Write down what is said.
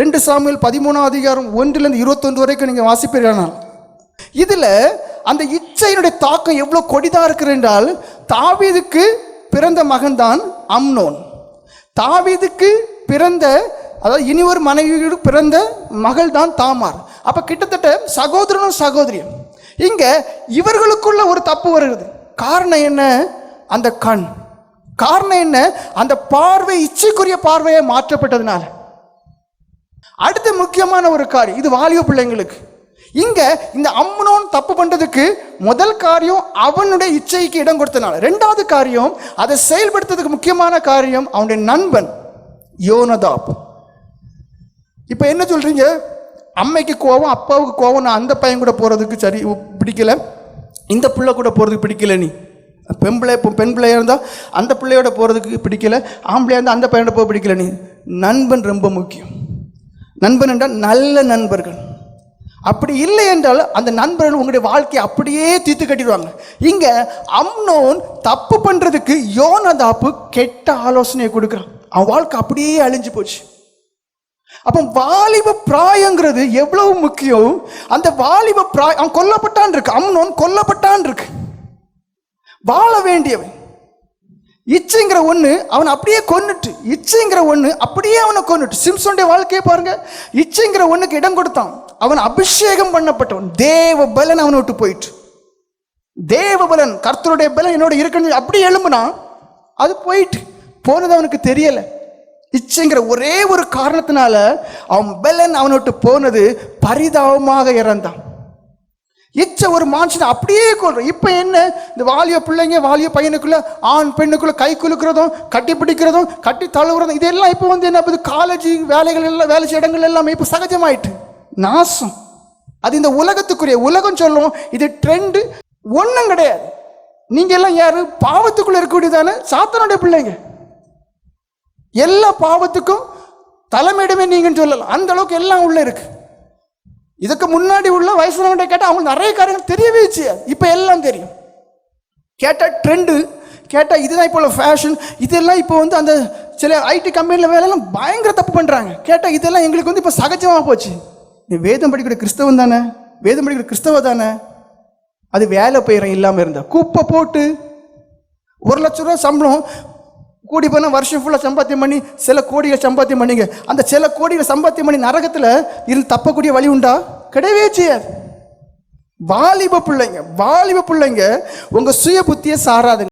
ரெண்டு சாமியில் பதிமூணாம் அதிகாரம் ஒன்றிலிருந்து இருபத்தொன்று வரைக்கும் நீங்கள் வாசிப்பீர்கள் இதில் அந்த இச்சையினுடைய தாக்கம் எவ்வளோ கொடிதாக இருக்கிறது என்றால் தாவீதுக்கு பிறந்த மகன்தான் அம்னோன். தாவீதுக்கு பிறந்த அதாவது இனி ஒரு மனைவியோடு பிறந்த மகள் தான் தாமார். அப்போ கிட்டத்தட்ட சகோதரனும் சகோதரியும். இங்கே இவர்களுக்குள்ள ஒரு தப்பு வருகிறது. காரணம் என்ன? அந்த கண். காரணம் என்ன? அந்த பார்வை இச்சைக்குரிய பார்வையை மாற்றப்பட்டதுனால. அடுத்த முக்கியமான ஒரு காரியம் இது வாலிப பிள்ளைங்களுக்கு. இங்க இந்த அம்மனோன் தப்பு பண்றதுக்கு முதல் காரியம் அவனுடைய இச்சைக்கு இடம் கொடுத்தனால. ரெண்டாவது காரியம் அதை செயல்படுத்துறதுக்கு முக்கியமான காரியம் அவனுடைய நண்பன் யோனதாப். இப்போ என்ன சொல்றீங்க? அம்மைக்கு கோவம் அப்பாவுக்கு கோவம் நான் அந்த பையன் கூட போறதுக்கு சரி பிடிக்கல. இந்த பிள்ளை கூட போறதுக்கு பிடிக்கல நீ. பெண் பிள்ளை இப்போ பெண் பிள்ளையாக இருந்தால் அந்த பிள்ளையோட போகிறதுக்கு பிடிக்கல ஆம்பளையாக இருந்தால் அந்த பையனோட போக பிடிக்கல நீ. நண்பன் ரொம்ப முக்கியம். நண்பன் என்றால் நல்ல நண்பர்கள். அப்படி இல்லை என்றால் அந்த நண்பர்கள் உங்களுடைய வாழ்க்கையை அப்படியே தீர்த்து கட்டிடுவாங்க. இங்கே அம்னோன் தப்பு பண்ணுறதுக்கு யோனதாப்பு கெட்ட ஆலோசனையை கொடுக்குறான். அவன் வாழ்க்கை அப்படியே அழிஞ்சு போச்சு. அப்போ வாலிப பிராயங்கிறது எவ்வளவு முக்கியம் அந்த வாலிப பிராயம் அவன் கொல்லப்பட்டான் இருக்கு. அம்னோன் கொல்லப்பட்டான் இருக்கு. வாழ வேண்டியவன். இச்சைங்கிற ஒன்று அவன் அப்படியே கொன்னுட்டு இச்சைங்கிற ஒன்று அப்படியே அவனை கொன்னுட்டு. சிம்சோனுடைய வாழ்க்கையை பாருங்க. இச்சைங்கிற ஒன்றுக்கு இடம் கொடுத்தான். அவன் அபிஷேகம் பண்ணப்பட்டவன். தேவ பலன் அவனை விட்டு போயிட்டு தேவ பலன் கர்த்தருடைய பலன் என்னோட இருக்குன்னு அப்படி எழும்புனா அது போயிட்டு. போனது அவனுக்கு தெரியலை. இச்சைங்கிற ஒரே ஒரு காரணத்தினால அவன் பலன் அவனை விட்டு போனது பரிதாபமாக இறந்தான். எச்ச ஒரு மனுஷனை அப்படியே கொள்றோம் இப்போ என்ன? இந்த வாலிய பிள்ளைங்க வாலிய பையனுக்குள்ள ஆண் பெண்ணுக்குள்ள கை குலுக்கிறதும் கட்டி பிடிக்கிறதும் கட்டி தழுவுறதும் இதெல்லாம் இப்போ வந்து என்ன பண்ணுது காலேஜ் வேலைகள் எல்லாம் வேலை செய்ய இடங்கள் எல்லாமே இப்போ சகஜமாயிட்டு. நாசம். அது இந்த உலகத்துக்குரிய உலகம் சொல்லுவோம் இது ட்ரெண்டு ஒன்றும் கிடையாது. நீங்க எல்லாம் யாரு? பாவத்துக்குள்ள இருக்கக்கூடியதானே சாத்தனுடைய பிள்ளைங்க. எல்லா பாவத்துக்கும் தலைமையிடமே நீங்கன்னு சொல்லலாம். அந்த அளவுக்கு எல்லாம் உள்ள இருக்கு. இதுக்கு முன்னாடி உள்ள வயசுனவன்ட்ட கேட்டால் அவங்களுக்கு நிறைய காரியங்கள் தெரியவே செய்யாது இப்போ எல்லாம் தெரியும். கேட்டால் ட்ரெண்டு கேட்டால் இதுதான் இப்போ உள்ள ஃபேஷன் இதெல்லாம் இப்போ வந்து அந்த சில ஐடி கம்பெனியில் வேலையெல்லாம் பயங்கர தப்பு பண்ணுறாங்க கேட்டால் இதெல்லாம் எங்களுக்கு வந்து இப்போ சகஜமாக போச்சு. நீ வேதம் படிக்கிற கிறிஸ்தவன் தானே? வேதம் படிக்கிற கிறிஸ்தவ தானே? அது வேலை பெயரம் இல்லாமல் இருந்தால் குப்பை போட்டு ஒரு லட்ச ரூபா சம்பளம் கூடி போனால் வருஷம் ஃபுல்லாக சம்பாத்தியம் பண்ணி சில கோடிகள் சம்பாத்தியம் பண்ணிங்க. அந்த சில கோடிகள் சம்பாத்தியம் பண்ணி நரகத்தில் இருந்து தப்பக்கூடிய வழி உண்டா? கிடையவே செய்யாது. வாலிப பிள்ளைங்க வாலிப பிள்ளைங்க உங்கள் சுய புத்தியை சாராதுங்க.